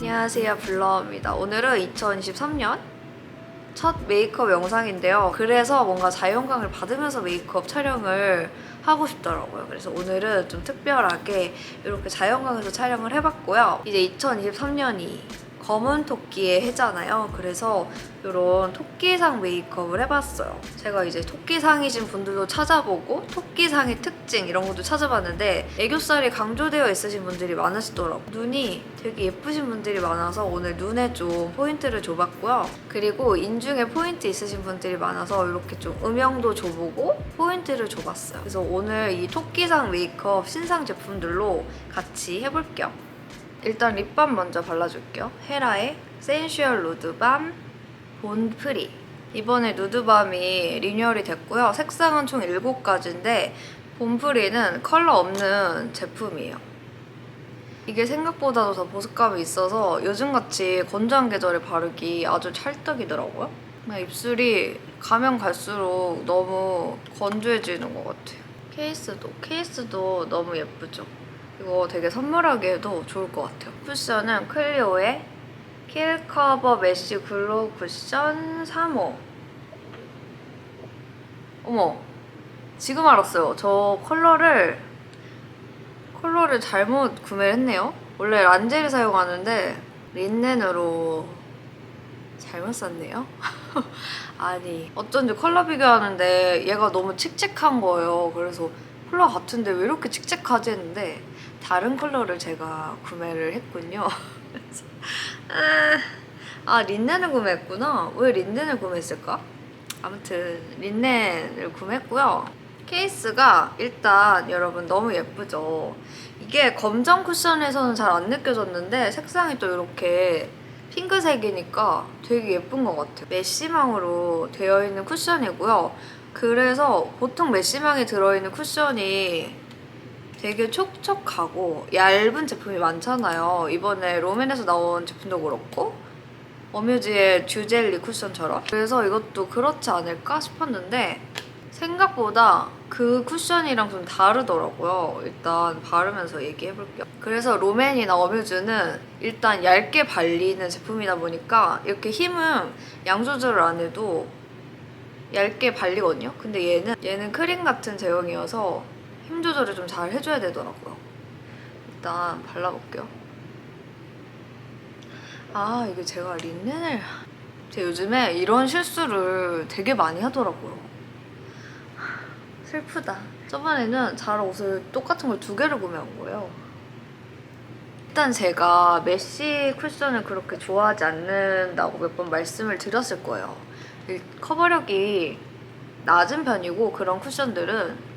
안녕하세요 블러입니다. 오늘은 2023년 첫 메이크업 영상인데요. 그래서 뭔가 자연광을 받으면서 메이크업 촬영을 하고 싶더라고요. 그래서 오늘은 좀 특별하게 이렇게 자연광에서 촬영을 해봤고요. 이제 2023년이 검은 토끼의 해잖아요. 그래서 이런 토끼상 메이크업을 해봤어요. 제가 이제 토끼상이신 분들도 찾아보고 토끼상의 특징 이런 것도 찾아봤는데 애교살이 강조되어 있으신 분들이 많으시더라고요. 눈이 되게 예쁘신 분들이 많아서 오늘 눈에 좀 포인트를 줘봤고요. 그리고 인중에 포인트 있으신 분들이 많아서 이렇게 좀 음영도 줘보고 포인트를 줘봤어요. 그래서 오늘 이 토끼상 메이크업 신상 제품들로 같이 해볼게요. 일단 립밤 먼저 발라줄게요. 헤라의 센슈얼 누드밤 본프리. 이번에 누드밤이 리뉴얼이 됐고요. 색상은 총 7가지인데 본프리는 컬러 없는 제품이에요. 이게 생각보다도 더 보습감이 있어서 요즘같이 건조한 계절에 바르기 아주 찰떡이더라고요. 입술이 가면 갈수록 너무 건조해지는 것 같아요. 케이스도, 케이스도 너무 예쁘죠? 이거 되게 선물하기에도 좋을 것 같아요. 쿠션은 클리오의 킬 커버 메쉬 글로우 쿠션 3호. 어머, 지금 알았어요. 저 컬러를 컬러를 잘못 구매를 했네요. 원래 란제를 사용하는데 린넨으로 잘못 샀네요. 아니 어쩐지 컬러 비교하는데 얘가 너무 칙칙한 거예요. 그래서 컬러 같은데 왜 이렇게 칙칙하지 했는데 다른 컬러를 제가 구매를 했군요. 아, 아 린넨을 구매했구나. 왜 린넨을 구매했을까? 아무튼 린넨을 구매했고요. 케이스가 일단 여러분 너무 예쁘죠. 이게 검정 쿠션에서는 잘 안 느껴졌는데 색상이 또 이렇게 핑크색이니까 되게 예쁜 것 같아요. 메쉬망으로 되어 있는 쿠션이고요. 그래서 보통 메쉬망이 들어있는 쿠션이 되게 촉촉하고 얇은 제품이 많잖아요. 이번에 롬앤에서 나온 제품도 그렇고 어뮤즈의 듀젤리 쿠션처럼 그래서 이것도 그렇지 않을까 싶었는데 생각보다 그 쿠션이랑 좀 다르더라고요. 일단 바르면서 얘기해볼게요. 그래서 롬앤이나 어뮤즈는 일단 얇게 발리는 제품이다 보니까 이렇게 힘은 양 조절을 안 해도 얇게 발리거든요. 근데 얘는 얘는 크림 같은 제형이어서 힘 조절을 좀 잘 해줘야 되더라고요. 일단 발라볼게요. 아 이게 제가 린넨을 제가 요즘에 이런 실수를 되게 많이 하더라고요. 슬프다. 저번에는 잘 옷을 똑같은 걸 두 개를 구매한 거예요. 일단 제가 메쉬 쿠션을 그렇게 좋아하지 않는다고 몇 번 말씀을 드렸을 거예요. 이 커버력이 낮은 편이고 그런 쿠션들은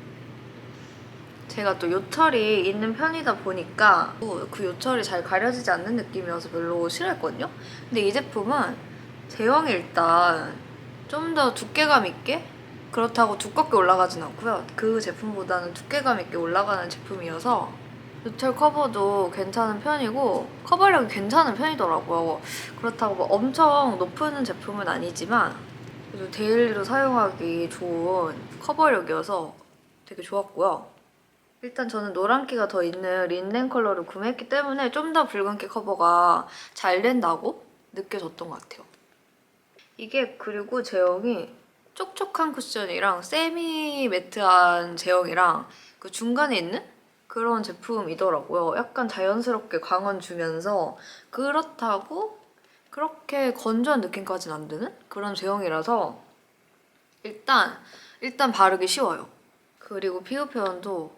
제가 또 요철이 있는 편이다 보니까 그 요철이 잘 가려지지 않는 느낌이어서 별로 싫어했거든요. 근데 이 제품은 제형이 일단 좀 더 두께감 있게 그렇다고 두껍게 올라가진 않고요. 그 제품보다는 두께감 있게 올라가는 제품이어서 요철 커버도 괜찮은 편이고 커버력이 괜찮은 편이더라고요. 그렇다고 뭐 엄청 높은 제품은 아니지만 그래도 데일리로 사용하기 좋은 커버력이어서 되게 좋았고요. 일단 저는 노란기가 더 있는 린넨 컬러를 구매했기 때문에 좀 더 붉은기 커버가 잘 된다고 느껴졌던 것 같아요. 이게 그리고 제형이 촉촉한 쿠션이랑 세미 매트한 제형이랑 그 중간에 있는 그런 제품이더라고요. 약간 자연스럽게 광원 주면서 그렇다고 그렇게 건조한 느낌까지는 안 드는 그런 제형이라서 일단 일단 바르기 쉬워요. 그리고 피부 표현도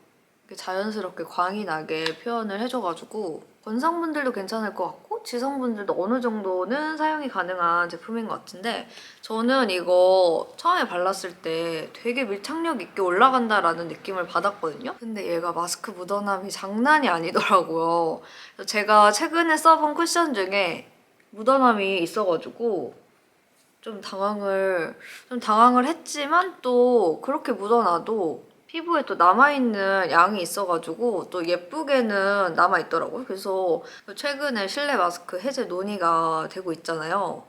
자연스럽게 광이 나게 표현을 해줘가지고 건성분들도 괜찮을 것 같고 지성분들도 어느 정도는 사용이 가능한 제품인 것 같은데 저는 이거 처음에 발랐을 때 되게 밀착력 있게 올라간다라는 느낌을 받았거든요. 근데 얘가 마스크 묻어남이 장난이 아니더라고요. 제가 최근에 써본 쿠션 중에 묻어남이 있어가지고 좀 당황을 좀 당황을 했지만 또 그렇게 묻어놔도 피부에 또 남아있는 양이 있어가지고 또 예쁘게는 남아있더라고요. 그래서 최근에 실내 마스크 해제 논의가 되고 있잖아요.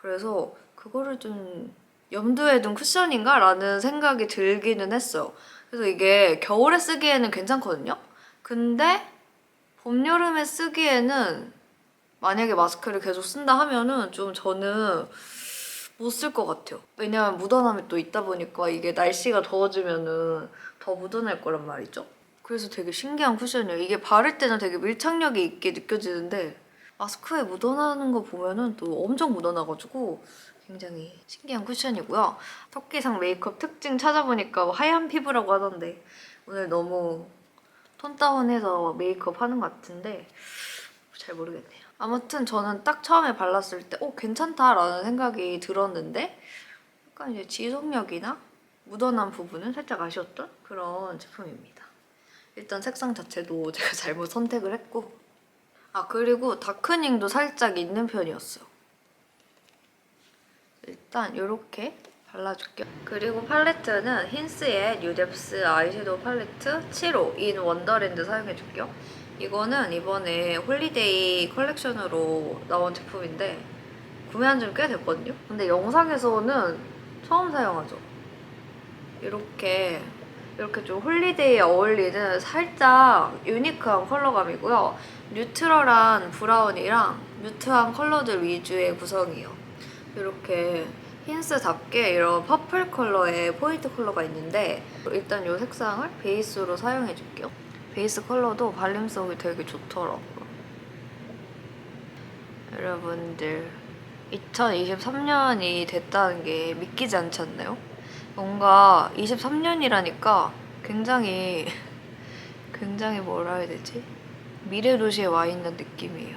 그래서 그거를 좀 염두에 둔 쿠션인가? 라는 생각이 들기는 했어요. 그래서 이게 겨울에 쓰기에는 괜찮거든요? 근데 봄, 여름에 쓰기에는 만약에 마스크를 계속 쓴다 하면은 좀 저는 못 쓸 것 같아요. 왜냐면 묻어남이 또 있다 보니까 이게 날씨가 더워지면은 더 묻어날 거란 말이죠. 그래서 되게 신기한 쿠션이에요. 이게 바를 때는 되게 밀착력이 있게 느껴지는데 마스크에 묻어나는 거 보면은 또 엄청 묻어나가지고 굉장히 신기한 쿠션이고요. 토끼상 메이크업 특징 찾아보니까 뭐 하얀 피부라고 하던데 오늘 너무 톤 다운해서 메이크업 하는 것 같은데 잘 모르겠네요. 아무튼 저는 딱 처음에 발랐을 때 어, 괜찮다라는 생각이 들었는데 약간 이제 지속력이나 묻어난 부분은 살짝 아쉬웠던 그런 제품입니다. 일단 색상 자체도 제가 잘못 선택을 했고 아 그리고 다크닝도 살짝 있는 편이었어요. 일단 이렇게 발라줄게요. 그리고 팔레트는 힌스의 뉴뎁스 아이섀도우 팔레트 7호 인 원더랜드 사용해줄게요. 이거는 이번에 홀리데이 컬렉션으로 나온 제품인데 구매한 지는 꽤 됐거든요. 근데 영상에서는 처음 사용하죠. 이렇게 이렇게 좀 홀리데이에 어울리는 살짝 유니크한 컬러감이고요. 뉴트럴한 브라운이랑 뮤트한 컬러들 위주의 구성이에요. 이렇게 힌스답게 이런 퍼플 컬러의 포인트 컬러가 있는데 일단 이 색상을 베이스로 사용해줄게요. 베이스 컬러도 발림성이 되게 좋더라고요. 여러분들 2023년이 됐다는 게 믿기지 않지 않나요? 뭔가 23년이라니까 굉장히 굉장히 뭐라 해야 되지? 미래 도시에 와 있는 느낌이에요.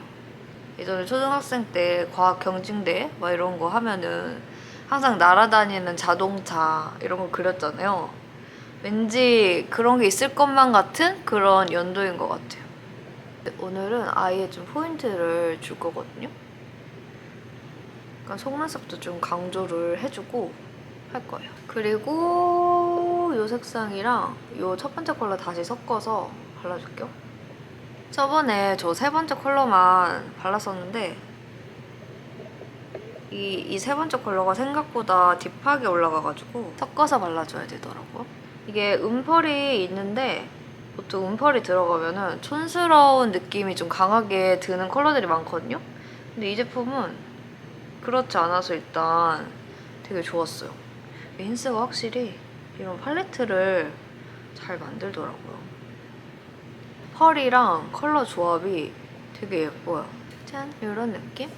예전에 초등학생 때 과학 경진대 막 이런 거 하면은 항상 날아다니는 자동차 이런 거 그렸잖아요. 왠지 그런 게 있을 것만 같은 그런 연도인 것 같아요. 오늘은 아예 좀 포인트를 줄 거거든요. 약간 속눈썹도 좀 강조를 해주고 할 거예요. 그리고 이 색상이랑 이 첫 번째 컬러 다시 섞어서 발라줄게요. 저번에 저 세 번째 컬러만 발랐었는데 이 이 세 번째 컬러가 생각보다 딥하게 올라가가지고 섞어서 발라줘야 되더라고요. 이게 음펄이 있는데 보통 음펄이 들어가면은 촌스러운 느낌이 좀 강하게 드는 컬러들이 많거든요. 근데 이 제품은 그렇지 않아서 일단 되게 좋았어요. 힌스가 확실히 이런 팔레트를 잘 만들더라고요. 펄이랑 컬러 조합이 되게 예뻐요. 짠! 이런 느낌?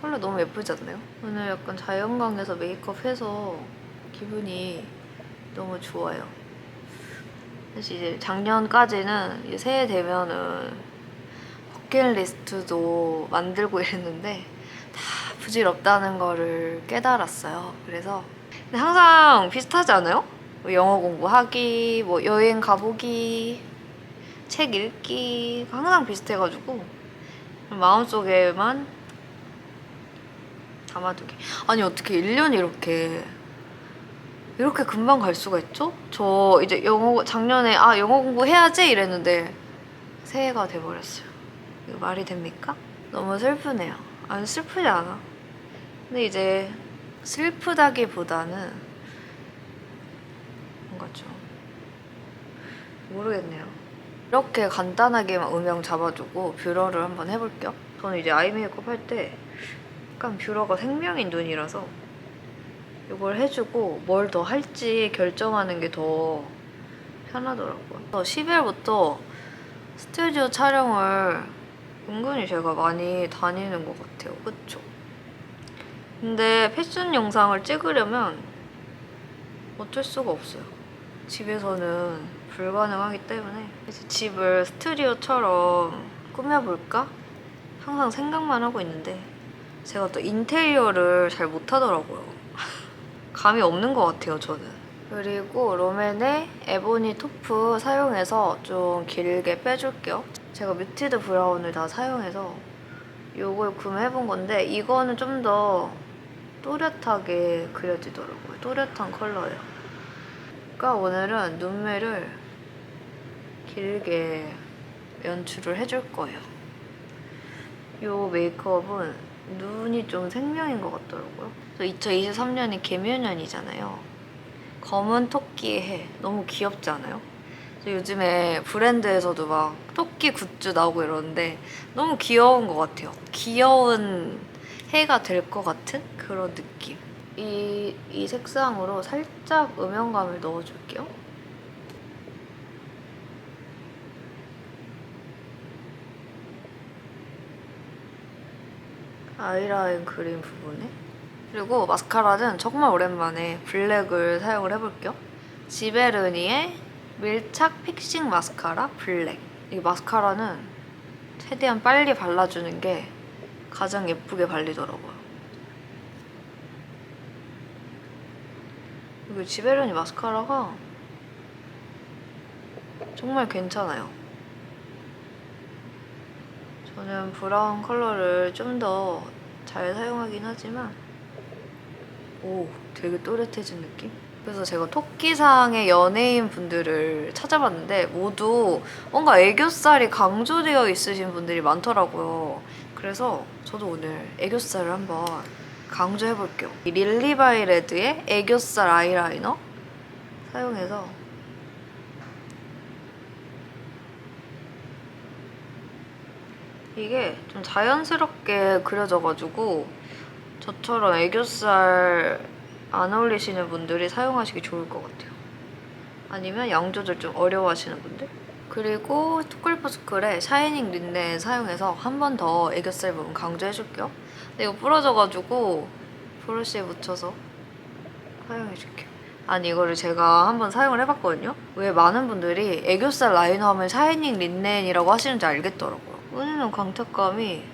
컬러 너무 예쁘지 않나요? 오늘 약간 자연광에서 메이크업 해서 기분이 너무 좋아요. 사실 이제 작년까지는 이제 새해 되면은 버킷리스트도 만들고 이랬는데 다 부질없다는 거를 깨달았어요. 그래서 근데 항상 비슷하지 않아요? 뭐 영어 공부하기, 뭐 여행 가보기, 책 읽기 항상 비슷해가지고 마음속에만 담아두기. 아니 어떻게 1년이 이렇게 이렇게 금방 갈 수가 있죠? 저 이제 영어 작년에 아 영어 공부 해야지 이랬는데 새해가 돼버렸어요. 이거 말이 됩니까? 너무 슬프네요. 아니 슬프지 않아. 근데 이제 슬프다기보다는 뭔가 좀 모르겠네요. 이렇게 간단하게만 음영 잡아주고 뷰러를 한번 해볼게요. 저는 이제 아이 메이크업 할 때 약간 뷰러가 생명인 눈이라서 이걸 해주고 뭘 더 할지 결정하는 게 더 편하더라고요. 10일부터 스튜디오 촬영을 은근히 제가 많이 다니는 것 같아요. 그쵸? 근데 패션 영상을 찍으려면 어쩔 수가 없어요. 집에서는 불가능하기 때문에 그래서 집을 스튜디오처럼 꾸며볼까? 항상 생각만 하고 있는데 제가 또 인테리어를 잘 못하더라고요. 감이 없는 것 같아요, 저는. 그리고 롬앤의 에보니 토프 사용해서 좀 길게 빼줄게요. 제가 뮤티드 브라운을 다 사용해서 이걸 구매해본 건데 이거는 좀 더 또렷하게 그려지더라고요. 또렷한 컬러예요. 그러니까 오늘은 눈매를 길게 연출을 해줄 거예요. 이 메이크업은 눈이 좀 생명인 것 같더라고요. 2023년이 개묘년이잖아요. 검은 토끼의 해. 너무 귀엽지 않아요? 요즘에 브랜드에서도 막 토끼 굿즈 나오고 이러는데 너무 귀여운 것 같아요. 귀여운 해가 될 것 같은 그런 느낌. 이, 이 색상으로 살짝 음영감을 넣어줄게요. 아이라인 그린 부분에 그리고 마스카라는 정말 오랜만에 블랙을 사용을 해볼게요. 지베르니의 밀착 픽싱 마스카라 블랙. 이 마스카라는 최대한 빨리 발라주는 게 가장 예쁘게 발리더라고요. 이거 지베르니 마스카라가 정말 괜찮아요. 저는 브라운 컬러를 좀 더 잘 사용하긴 하지만 오 되게 또렷해진 느낌? 그래서 제가 토끼상의 연예인 분들을 찾아봤는데 모두 뭔가 애교살이 강조되어 있으신 분들이 많더라고요. 그래서 저도 오늘 애교살을 한번 강조해 볼게요. 이 릴리바이 레드의 애교살 아이라이너 사용해서 이게 좀 자연스럽게 그려져가지고 저처럼 애교살 안 어울리시는 분들이 사용하시기 좋을 것 같아요. 아니면 양 조절 좀 어려워하시는 분들. 그리고 투쿨포스쿨의 샤이닝 린넨 사용해서 한 번 더 애교살 부분 강조해줄게요. 근데 이거 부러져가지고 브러쉬에 묻혀서 사용해줄게요. 아니 이거를 제가 한번 사용을 해봤거든요. 왜 많은 분들이 애교살 하면 샤이닝 린넨이라고 하시는지 알겠더라고 요. 은은한 광택감이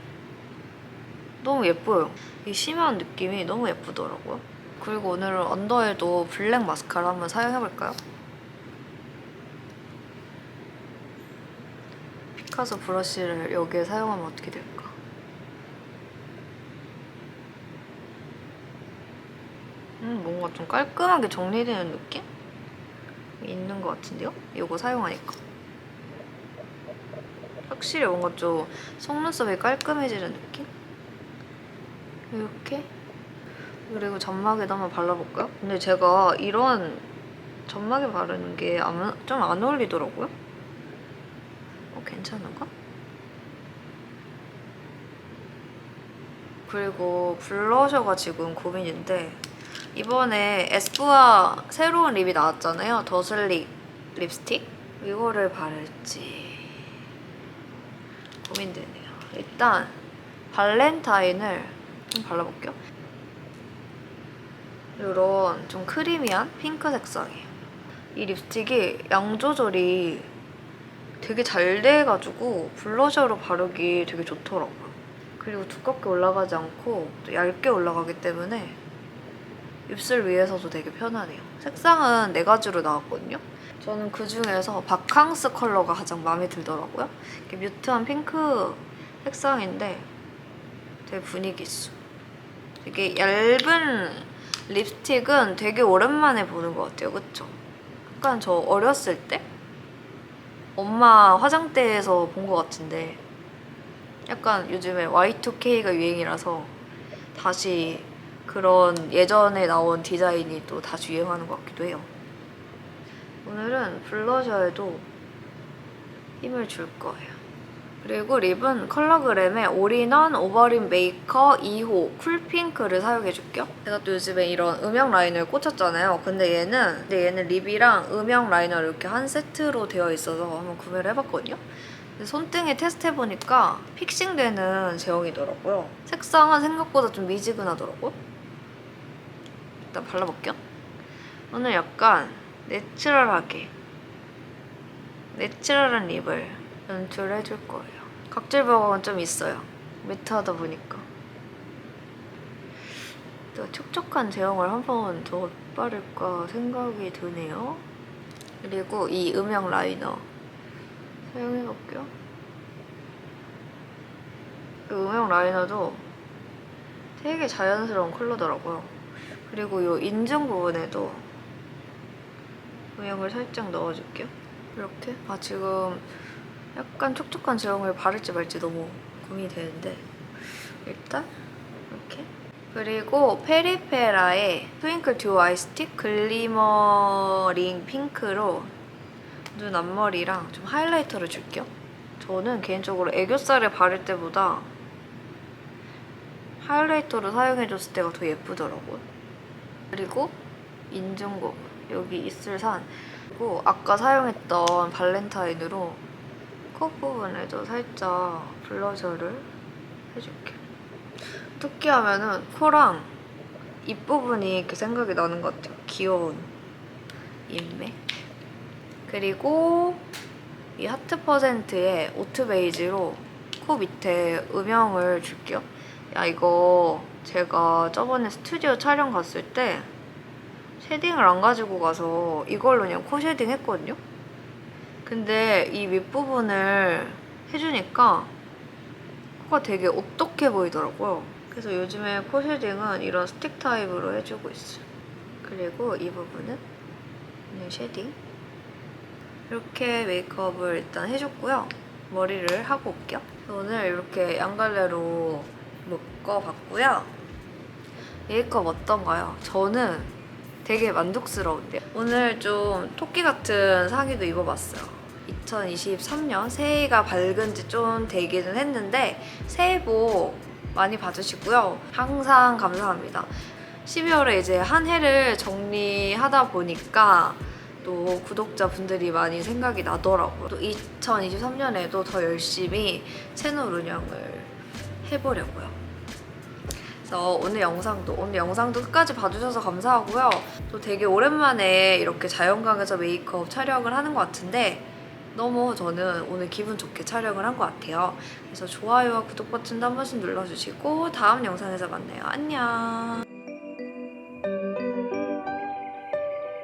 너무 예뻐요. 이 심한 느낌이 너무 예쁘더라고요. 그리고 오늘은 언더에도 블랙 마스카라 한번 사용해볼까요? 피카소 브러쉬를 여기에 사용하면 어떻게 될까? 음, 뭔가 좀 깔끔하게 정리되는 느낌? 있는 것 같은데요? 이거 사용하니까. 확실히 뭔가 좀 속눈썹이 깔끔해지는 느낌? 이렇게 그리고 점막에도 한번 발라볼까요? 근데 제가 이런 점막에 바르는 게 좀 안 어울리더라고요. 어, 괜찮은가? 그리고 블러셔가 지금 고민인데 이번에 에스쁘아 새로운 립이 나왔잖아요. 더슬릭 립스틱. 이거를 바를지 고민되네요. 일단 발렌타인을 좀 발라볼게요. 이런 좀 크리미한 핑크 색상이에요. 이 립스틱이 양 조절이 되게 잘 돼가지고 블러셔로 바르기 되게 좋더라고요. 그리고 두껍게 올라가지 않고 또 얇게 올라가기 때문에 입술 위에서도 되게 편하네요. 색상은 네 가지로 나왔거든요. 저는 그 중에서 바캉스 컬러가 가장 마음에 들더라고요. 이렇게 뮤트한 핑크 색상인데 되게 분위기 있어. 되게 얇은 립스틱은 되게 오랜만에 보는 것 같아요. 그쵸? 약간 저 어렸을 때 엄마 화장대에서 본 것 같은데 약간 요즘에 Y2K가 유행이라서 다시 그런 예전에 나온 디자인이 또 다시 유행하는 것 같기도 해요. 오늘은 블러셔에도 힘을 줄 거예요. 그리고 립은 컬러그램의 올인원 오버립 메이커 2호 쿨핑크를 사용해줄게요. 제가 또 요즘에 이런 음영 라이너에 꽂혔잖아요. 근데 얘는 근데 얘는 립이랑 음영 라이너 이렇게 한 세트로 되어 있어서 한번 구매를 해봤거든요. 손등에 테스트해보니까 픽싱되는 제형이더라고요. 색상은 생각보다 좀 미지근하더라고요. 일단 발라볼게요. 오늘 약간 내추럴하게 내추럴한 립을 연출해줄 거예요. 각질 부각은 좀 있어요. 매트하다 보니까. 또 촉촉한 제형을 한번 더 바를까 생각이 드네요. 그리고 이 음영 라이너 사용해볼게요. 이 음영 라이너도 되게 자연스러운 컬러더라고요. 그리고 이 인중 부분에도 음영을 살짝 넣어줄게요. 이렇게. 아 지금 약간 촉촉한 제형을 바를지 말지 너무 고민이 되는데 일단 그리고 페리페라의 트윙클 듀오 아이 스틱 글리머링 핑크로 눈 앞머리랑 좀 하이라이터를 줄게요. 저는 개인적으로 애교살을 바를 때보다 하이라이터를 사용해줬을 때가 더 예쁘더라고요. 그리고 인중곡 여기 입술산 그리고 아까 사용했던 발렌타인으로 코 부분에도 살짝 블러셔를 해줄게. 토끼 하면은 코랑 입 부분이 이렇게 생각이 나는 것 같아요. 귀여운 인매. 그리고 이 하트 퍼센트의 오트 베이지로 코 밑에 음영을 줄게요. 야 이거 제가 저번에 스튜디오 촬영 갔을 때 쉐딩을 안 가지고 가서 이걸로 그냥 코 쉐딩 했거든요. 근데 이 윗부분을 해주니까 코가 되게 오똑해 보이더라고요. 그래서 요즘에 코 쉐딩은 이런 스틱 타입으로 해주고 있어요. 그리고 이 부분은 그냥 쉐딩. 이렇게 메이크업을 일단 해줬고요. 머리를 하고 올게요. 오늘 이렇게 양갈래로 묶어봤고요. 메이크업 어떤가요? 저는 되게 만족스러운데요. 오늘 좀 토끼 같은 상의도 입어봤어요. 2023년 새해가 밝은 지 좀 되기는 했는데 새해 복 많이 받으시고요. 항상 감사합니다. 12월에 이제 한 해를 정리하다 보니까 또 구독자분들이 많이 생각이 나더라고요. 또 2023년에도 더 열심히 채널 운영을 해보려고요. 그래서 오늘 영상도 오늘 영상도 끝까지 봐주셔서 감사하고요. 또 되게 오랜만에 이렇게 자연광에서 메이크업 촬영을 하는 것 같은데 너무 저는 오늘 기분 좋게 촬영을 한 것 같아요. 그래서 좋아요와 구독 버튼도 한 번씩 눌러주시고 다음 영상에서 만나요. 안녕.